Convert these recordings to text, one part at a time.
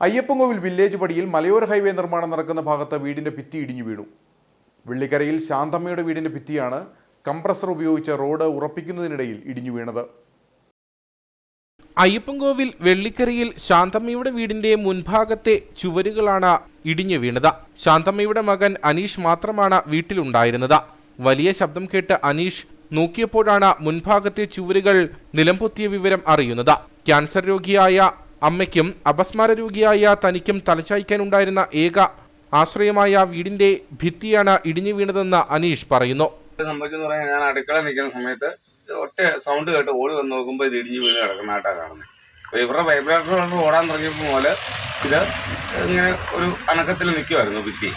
Ayyappancoil village പടിയിൽ മലയോര highway നിർമ്മാണം നടക്കുന്ന ഭാഗത്ത് വീടിന്റെ ഭിത്തി ഇടിഞ്ഞു വീണു. വെള്ളിക്കരയിൽ ശാന്തമ്മയുടെ വീടിന്റെ ഭിത്തിയാണ് കംപ്രസർ ഉപയോഗിച്ച് റോഡ് ഉറപ്പിക്കുന്നതിനിടയിൽ ഇടിഞ്ഞു വീണത്. അയ്യപ്പൻകോവിൽ വെള്ളിക്കരയിൽ ശാന്തമ്മയുടെ വീടിന്റെ മുൻഭാഗത്തെ ചുവരുകളാണ് ഇടിഞ്ഞു വീണത്. ശാന്തമ്മയുടെ മകൻ അനീഷ് മാത്രമാണ് വീട്ടിലുണ്ടായിരുന്നത്. വലിയ ശബ്ദം കേട്ട് അനീഷ് നോക്കിയപ്പോഴാണ് മുൻഭാഗത്തെ ചുവരുകൾ നിലംപൊത്തിയ വിവരം അറിയുന്നത്. ക്യാൻസർ രോഗിയായ അമ്മയ്ക്കും അപസ്മാര രോഗിയായ തനിക്കും തലച്ചായ്ക്കാനുണ്ടായിരുന്ന ഏക ആശ്രയമായ വീടിന്റെ ഭിത്തിയാണ് ഇടിഞ്ഞു വീണതെന്ന് അനീഷ് പറയുന്നു. ഞാൻ അടുക്കള നിൽക്കുന്ന സമയത്ത് ഒറ്റ സൗണ്ട് കേട്ട് ഓടി വന്ന് നോക്കുമ്പോൾ ഇത് ഇടിഞ്ഞ് വീണ് കിടക്കുന്നതായിട്ടാണ് കാണുന്നത് അപ്പോൾ ഇവരുടെ വൈബ്രേറ്റർ കൊണ്ട് ഓടാൻ തുടങ്ങിയപ്പോൾ മുതൽ ഇത് ഇങ്ങനെ ഒരു അനക്കത്തിൽ നിൽക്കുമായിരുന്നു ഭിത്തി.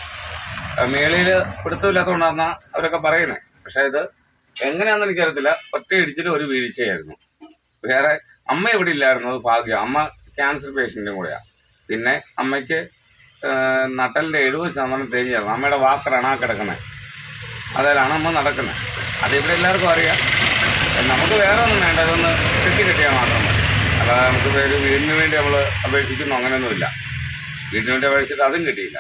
മേളയിൽ പിടുത്തമില്ലാത്തതുകൊണ്ടാണ് അവരൊക്കെ പറയുന്നത് പക്ഷേ ഇത് എങ്ങനെയാണെന്ന് എനിക്കറിയത്തില്ല. ഒറ്റ ഇടിച്ചിൽ ഒരു വീഴ്ചയായിരുന്നു. വേറെ അമ്മ ഇവിടെ ഇല്ലായിരുന്നു? അത് ഭാഗ്യം. അമ്മ ക്യാൻസർ പേഷ്യന്റും കൂടെയാണ് പിന്നെ അമ്മയ്ക്ക് നട്ടലിന്റെ എഴുപത് ശതമാനം തേഞ്ഞായിരുന്നു അമ്മയുടെ വാക്കറാണ് ആ കിടക്കുന്നത് അതിലാണ് അമ്മ നടക്കുന്നത് അതിവിടെ എല്ലാവർക്കും അറിയാം. നമുക്ക് വേറെ ഒന്നും വേണ്ട. ഇതൊന്ന് കെട്ടി കെട്ടിയാൽ മാത്രം മതി. അല്ലാതെ നമുക്ക് പേര് വീടിന് വേണ്ടി നമ്മൾ അപേക്ഷിക്കുന്നു. അങ്ങനെയൊന്നുമില്ല. വീടിന് വേണ്ടി അപേക്ഷിച്ചിട്ട് അതും കിട്ടിയില്ല.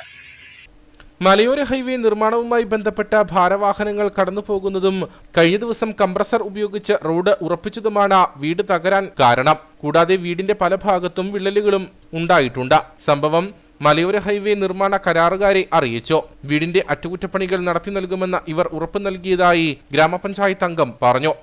മലയോര ഹൈവേ നിർമ്മാണവുമായി ബന്ധപ്പെട്ട ഭാരവാഹനങ്ങൾ കടന്നുപോകുന്നതും കഴിഞ്ഞ ദിവസം കംപ്രസർ ഉപയോഗിച്ച് റോഡ് ഉറപ്പിച്ചതുമാണ് വീട് തകരാൻ കാരണം. കൂടാതെ വീടിന്റെ പല ഭാഗത്തും വിള്ളലുകളും ഉണ്ടായിട്ടുണ്ട്. സംഭവം മലയോര ഹൈവേ നിർമ്മാണ കരാറുകാരെ അറിയിച്ചു. വീടിന്റെ അറ്റകുറ്റപ്പണികൾ നടത്തി നൽകുമെന്ന് ഇവർ ഉറപ്പു നൽകിയതായി ഗ്രാമപഞ്ചായത്ത് അംഗം പറഞ്ഞു.